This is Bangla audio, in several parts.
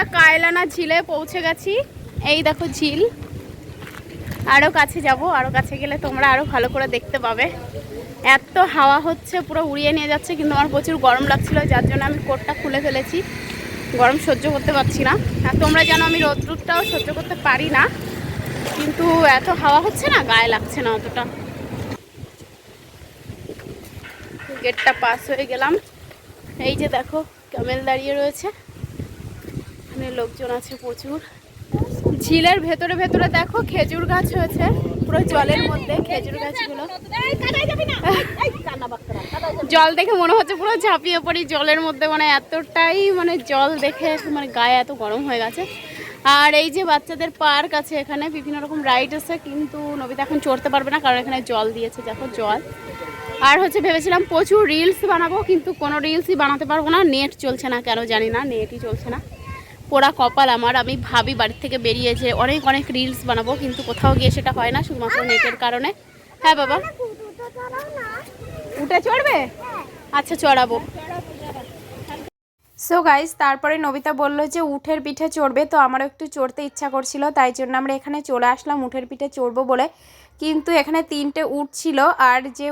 আমরা কায়লানা ঝিলে পৌঁছে গেছি। এই দেখো ঝিল। আরও কাছে যাব আরও কাছে গেলে তোমরা আরও ভালো করে দেখতে পাবে। এত হাওয়া হচ্ছে, পুরো উড়িয়ে নিয়ে যাচ্ছে, কিন্তু আমার প্রচুর গরম লাগছিল, যার জন্য আমি কোটটা খুলে ফেলেছি। গরম সহ্য করতে পারছি না। আর তোমরা জানো আমি রোদ্রুরটাও সহ্য করতে পারি না, কিন্তু এত হাওয়া হচ্ছে না, গায়ে লাগছে না অতটা। গেটটা পাস হয়ে গেলাম। এই যে দেখো, ক্যামেল দাঁড়িয়ে রয়েছে। এখানে লোকজন আছে প্রচুর। ঝিলের ভেতরে ভেতরে দেখো খেজুর গাছ হয়েছে পুরো জলের মধ্যে খেজুর গাছগুলো। জল দেখে মনে হচ্ছে পুরো ঝাঁপিয়ে পড়ি জলের মধ্যে মানে এতটাই মানে জল দেখে মানে গায়ে এত গরম হয়ে গেছে। আর এই যে বাচ্চাদের পার্ক আছে এখানে বিভিন্ন রকম রাইড আছে কিন্তু নবীতা এখন চড়তে পারবে না কারণ এখানে জল দিয়েছে দেখো জল। আর হচ্ছে ভেবেছিলাম প্রচুর রিলস বানাবো কিন্তু কোনো রিলসই বানাতে পারব না নেট চলছে না কেন জানি না নেটই চলছে না। পোড়া কপাল আমার। আমি ভাবি বাড়ির থেকে বেরিয়ে যে অনেক অনেক রিলস বানাবো কিন্তু কোথাও গিয়ে সেটা হয় না শুধুমাত্র নেটের কারণে। হ্যাঁ বাবা। উঠে চড়বে? আচ্ছা চড়াবো। সো গাইস তারপরে নবিতা বলল যে উঠের পিঠে চড়বে, তো আমারও একটু চড়তে ইচ্ছা করছিল, তাই জন্য আমরা এখানে চলে আসলাম উঠের পিঠে চড়বো বলে। কিন্তু এখানে তিনটে উট ছিল, আর যে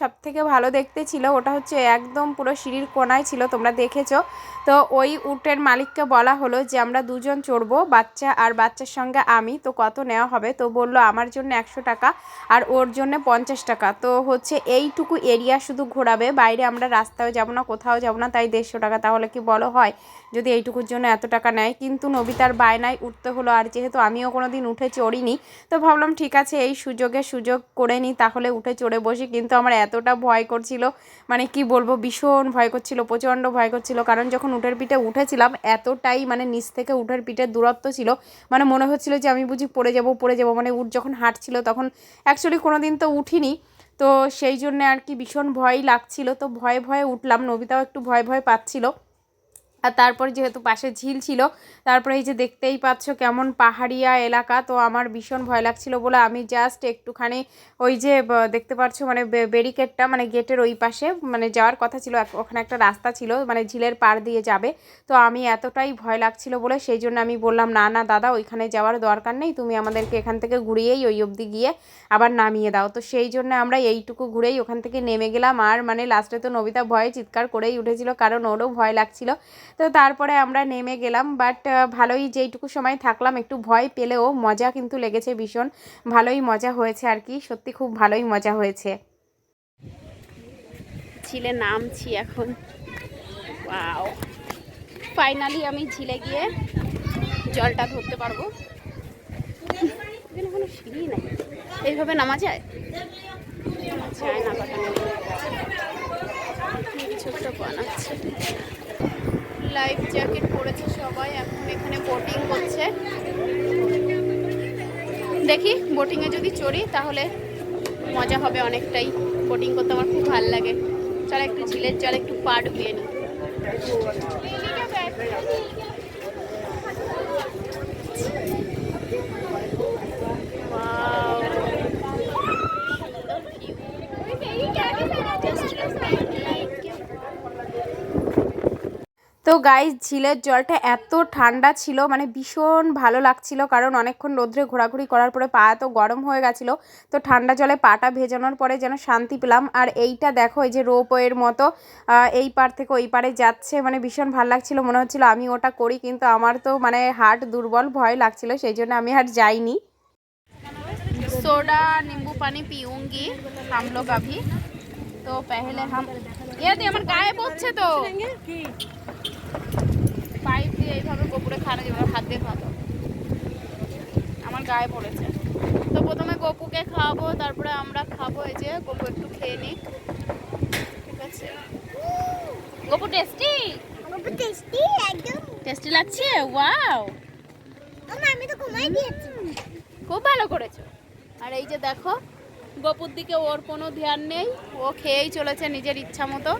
সব থেকে ভালো দেখতে ছিল, ওটা হচ্ছে একদম পুরো সিঁড়ির কোনায় ছিল, তোমরা দেখেছ। তো ওই উটের মালিককে বলা হলো যে আমরা দুজন চড়বো, বাচ্চা আর বাচ্চার সঙ্গে আমি, তো কত নেওয়া হবে? তো বলল, আমার জন্য একশো টাকা আর ওর জন্য পঞ্চাশ টাকা। তো হচ্ছে এইটুকু এরিয়া শুধু ঘোরাবে, বাইরে আমরা রাস্তায় যাব না, কোথাও যাব না, তাই দেড়শো টাকা, তাহলে কি বলো হয়, যদি এইটুকুর জন্য এত টাকা নেয়। কিন্তু নবিতার বায়নায় উঠতে হলো, আর যেহেতু আমিও কোনো দিন উঠে চড়িনি, তো ভাবলাম ঠিক আছে, এই সুযোগে সুযোগ করে নিই, তাহলে উঠে চড়ে বসি। কিন্তু আমার এতটা ভয় করছিল মানে কি বলব, ভীষণ ভয় করছিল, প্রচণ্ড ভয় করছিল। কারণ যখন উঠের পিঠে উঠেছিলাম, এতটাই মানে নিচ থেকে উঠের পিঠের দূরত্ব ছিল মানে মনে হচ্ছিল যে আমি বুঝি পড়ে যাব পড়ে যাব। মানে উঠ যখন হাঁটছিল, তখন অ্যাকচুয়ালি কোনো দিন তো উঠিনি। তো সেই জন্য আর কি ভীষণ ভয় লাগছিল। তো ভয়ে ভয়ে উঠলাম, নবিতাও একটু ভয় ভয় পাচ্ছিল। আর তারপরে যেহেতু পাশে ঝিল ছিল, তারপরে এই যে দেখতেই পাচ্ছ কেমন পাহাড়িয়া এলাকা, তো আমার ভীষণ ভয় লাগছিল বলে আমি জাস্ট একটুখানি ওই যে দেখতে পাচ্ছ মানে ব্যারিকেডটা মানে গেটের ওই পাশে মানে যাওয়ার কথা ছিল ওখানে একটা রাস্তা ছিল মানে ঝিলের পাড় দিয়ে যাবে। তো আমি এতটাই ভয় লাগছিল বলে সেই জন্য আমি বললাম, না না, দাদা, ওইখানে যাওয়ার দরকার নেই, তুমি আমাদেরকে এখান থেকে ঘুরিয়েই ওই অবধি গিয়ে আবার নামিয়ে দাও। তো সেই জন্য আমরা এইটুকু ঘুরেই ওখান থেকে নেমে গেলাম। আর মানে লাস্টে তো নবিতা ভয়ে চিৎকার করেই উঠেছিল, কারণ ওরও ভয় লাগছিল। তো তারপরে আমরা নেমে গেলাম বাট ভালোই যেইটুকু সময় থাকলাম, একটু ভয় পেলেও মজা কিন্তু লেগেছে ভীষণ। ভালোই মজা হয়েছে আর কি, সত্যি খুব ভালোই মজা হয়েছে। ঝিলে নামছি এখন। ওয়াও ফাইনালি আমি ঝিলে গিয়ে জলটা ধরতে পারব। কোনো সিঁড়ি নাই। এইভাবে নামা যায়? যায় না একটা বানাচ্ছে। লাইফ জ্যাকেট পরেছে সবাই, এখন এখানে বোটিং করছে দেখি বোটিংয়ে যদি চড়ি, তাহলে মজা হবে অনেকটাই। বোটিং করতে আমার খুব ভালো লাগে। চল একটু ঝিলের জল একটু পা ডুবিয়ে নিই তো গাইস ঝিলের জলটা এত ঠান্ডা ছিল মানে ভীষণ ভালো লাগছিল কারণ অনেকক্ষণ রোদ্রে ঘোরাঘুরি করার পরে পা এত গরম হয়ে গেছিলো তো ঠান্ডা জলে পাটা ভেজানোর পরে যেন শান্তি পেলাম আর এইটা দেখো এই যে রোপওয়ের মতো আহ, এই পার থেকে ওই পারে যাচ্ছে মানে ভীষণ ভালো লাগছিল মনে হচ্ছিল আমি ওটা করি কিন্তু আমার তো মানে হার্ট দুর্বল ভয় লাগছিল সেই জন্য আমি আর যাইনি सोडा नींबू पानी पीऊंगी हम लोग अभी तो पहले हम ये দিয়ে আমার গায়ে পড়ছে তো পাইপ দিয়ে এইভাবে গোপুরে খাওয়ানো যাবে হাত দিয়ে খাওয়াতো। আমার গায়ে পড়েছে। তো প্রথমে গপুকে খাওয়াবো তারপরে আমরা খাব এই যে গপু একটু খেয়ে নিক। ঠিক আছে? গপু টেস্টি? আমাকে টেস্টি একদম। টেস্টি লাগছে? ওয়াও! আমি তো ঘুমাই দিয়েছি। খুব ভালো করেছ। আর এই যে দেখো গপুর দিকে ওর কোনো ধ্যান নেই। ও খেয়েই চলেছে নিজের ইচ্ছা মতো।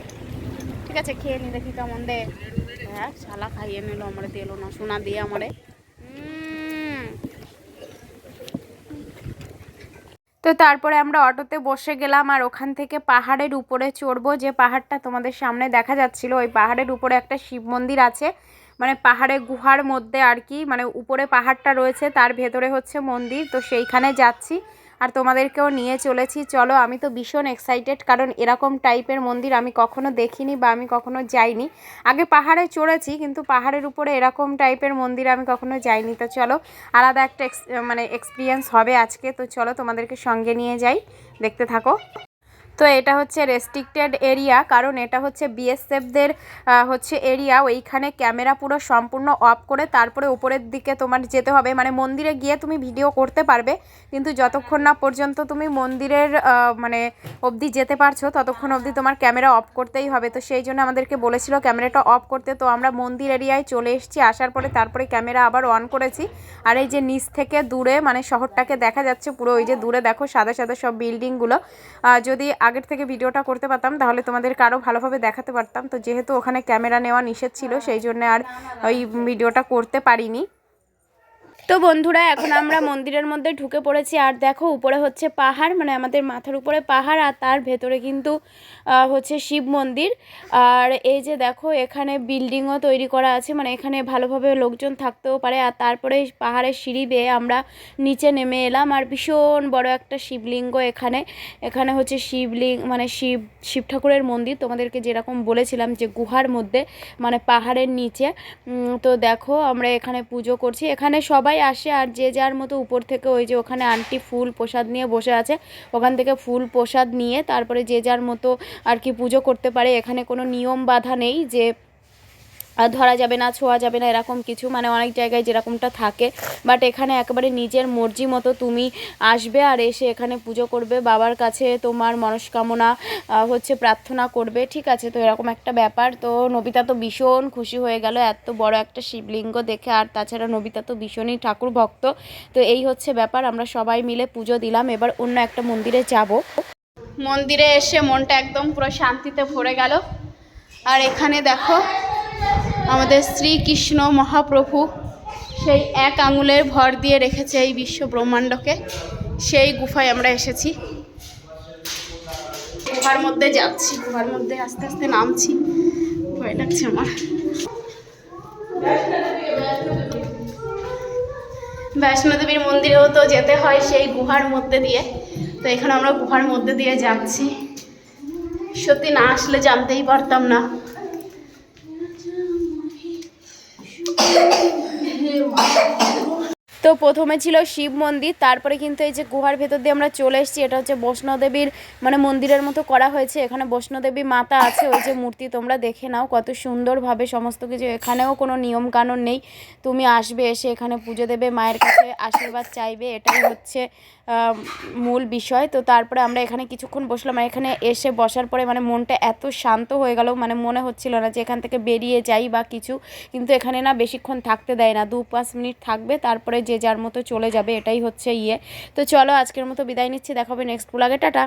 ঠিক আছে, খেয়ে নি, দেখি কেমন দে। হ্যাঁ শালা খাইয়ে নিল আমারে দিল না, সোনা দিয়ে আমারে। তো তারপরে আমরা অটোতে বসে গেলাম আর ওখান থেকে পাহাড়ের উপরে চড়বো। যে পাহাড়টা তোমাদের সামনে দেখা যাচ্ছিল, ওই পাহাড়ের উপরে একটা শিব মন্দির আছে। মানে পাহাড়ে গুহার মধ্যে আর কি মানে উপরে পাহাড়টা রয়েছে, তার ভেতরে হচ্ছে মন্দির। তো সেইখানে যাচ্ছি। আর তোমাদেরকেও নিয়ে চলেছি। চলো, আমি তো ভীষণ এক্সাইটেড কারণ এরকম টাইপের মন্দির আমি কখনো দেখিনি বা আমি কখনো যাইনি। আগে পাহাড়ে চড়েছি, কিন্তু পাহাড়ের উপরে এরকম টাইপের মন্দির আমি কখনো যাইনি। তো চলো, আলাদা একটা মানে এক্সপিরিয়েন্স হবে আজকে। তো চলো, তোমাদেরকে সঙ্গে নিয়ে যাই। দেখতে থাকো। তো এটা হচ্ছে রেস্ট্রিক্টেড এরিয়া কারণ এটা হচ্ছে বিএসএফদের হচ্ছে এরিয়া ওইখানে ক্যামেরা পুরো সম্পূর্ণ অফ করে তারপরে উপরের দিকে তোমার যেতে হবে। মানে মন্দিরে গিয়ে তুমি ভিডিও করতে পারবে, কিন্তু যতক্ষণ না পর্যন্ত তুমি মন্দিরের মানে অবধি যেতে পারছ, ততক্ষণ অবধি তোমার ক্যামেরা অফ করতেই হবে। তো সেই জন্য আমাদেরকে বলেছিল ক্যামেরাটা অফ করতে। তো আমরা মন্দির এরিয়ায় চলে এসেছি, আসার পরে তারপরে ক্যামেরা আবার অন করেছি। আর এই যে নিচ থেকে দূরে মানে শহরটাকে দেখা যাচ্ছে পুরো, ওই যে দূরে দেখো, সাদা সাদা সব বিল্ডিংগুলো যদি আগের থেকে ভিডিওটা করতে পারতাম, তাহলে তোমাদের আরও ভালোভাবে দেখাতে পারতাম। তো যেহেতু ওখানে ক্যামেরা নেওয়া নিষেধ ছিল, সেই জন্য আর ওই ভিডিওটা করতে পারিনি। তো বন্ধুরা, এখন আমরা মন্দিরের মধ্যে ঢুকে পড়েছি। আর দেখো, উপরে হচ্ছে পাহাড় মানে আমাদের মাথার উপরে পাহাড়, আর তার ভেতরে কিন্তু হচ্ছে শিব মন্দির। আর এই যে দেখো, এখানে বিল্ডিংও তৈরি করা আছে মানে এখানে ভালোভাবে লোকজন থাকতেও পারে। আর তারপরে পাহাড়ের সিঁড়ি বেয়ে আমরা নিচে নেমে এলাম। আর ভীষণ বড় একটা শিবলিঙ্গ এখানে। এখানে হচ্ছে শিবলিঙ্গ মানে শিব শিব ঠাকুরের মন্দির। তোমাদেরকে যেরকম বলেছিলাম যে গুহার মধ্যে মানে পাহাড়ের নিচে। তো দেখো, আমরা এখানে পুজো করছি। এখানে সবাই আসে আর যে যার মতো উপর থেকে ওই যে ওখানে আন্টি ফুল প্রসাদ নিয়ে বসে আছে, ওখান থেকে ফুল প্রসাদ নিয়ে তারপরে যে যার মতো আর কি পুজো করতে পারে, এখানে কোনো নিয়ম বাধা নেই যে ধরা যাবে না, ছোঁয়া যাবে না, এরকম কিছু মানে অনেক জায়গায় যেরকমটা থাকে। বাট এখানে একেবারে নিজের মর্জি মতো তুমি আসবে আর এসে এখানে পুজো করবে, বাবার কাছে তোমার মনস্কামনা হচ্ছে প্রার্থনা করবে, ঠিক আছে? তো এরকম একটা ব্যাপার। তো নবিতা তো ভীষণ খুশি হয়ে গেল, এত বড় একটা শিবলিঙ্গ দেখে, আর তাছাড়া নবিতা তো ভীষণই ঠাকুর ভক্ত। তো এই হচ্ছে ব্যাপার, আমরা সবাই মিলে পুজো দিলাম, এবার অন্য একটা মন্দিরে যাব। মন্দিরে এসে মনটা একদম পুরো শান্তিতে ভরে গেল। আর এখানে দেখো আমাদের শ্রীকৃষ্ণ মহাপ্রভু সেই এক আঙুলের ভর দিয়ে রেখেছে এই বিশ্ব ব্রহ্মাণ্ডকে। সেই গুফায় আমরা এসেছি। গুহার মধ্যে যাচ্ছি, গুহার মধ্যে আস্তে আস্তে নামছি। ভয় লাগছে আমার। বৈষ্ণোদেবীর মন্দিরেও তো যেতে হয় সেই গুহার মধ্যে দিয়ে। তো এখানে আমরা গুহার মধ্যে দিয়ে যাচ্ছি। সত্যি না আসলে জানতেই পারতাম না। Meu Deus. তো প্রথমে ছিল শিব মন্দির, তারপরে কিন্তু এই যে গুহার ভেতর দিয়ে আমরা চলে এসেছি, এটা হচ্ছে বৈষ্ণোদেবীর মানে মন্দিরের মতো করা হয়েছে। এখানে বৈষ্ণোদেবী মাতা আছে, ওই যে মূর্তি তোমরা দেখে নাও, কত সুন্দরভাবে সমস্ত কিছু। এখানেও কোনো নিয়ম কানুন নেই, তুমি আসবে, এসে এখানে পুজো দেবে, মায়ের কাছে আশীর্বাদ চাইবে, এটাই হচ্ছে মূল বিষয়। তো তারপরে আমরা এখানে কিছুক্ষণ বসলাম, আর এখানে এসে বসার পরে মানে মনটা এত শান্ত হয়ে গেল মানে মনে হচ্ছিল না যে এখান থেকে বেরিয়ে যাই বা কিছু। কিন্তু এখানে না বেশিক্ষণ থাকতে দেয় না দু পাঁচ মিনিট থাকবে, তারপরে যে যার মতো চলে যাবে, এটাই হচ্ছে ইয়ে। তো চলো আজকের মতো বিদায় নিচ্ছি, দেখাবে নেক্সট ব্লগে টাটা।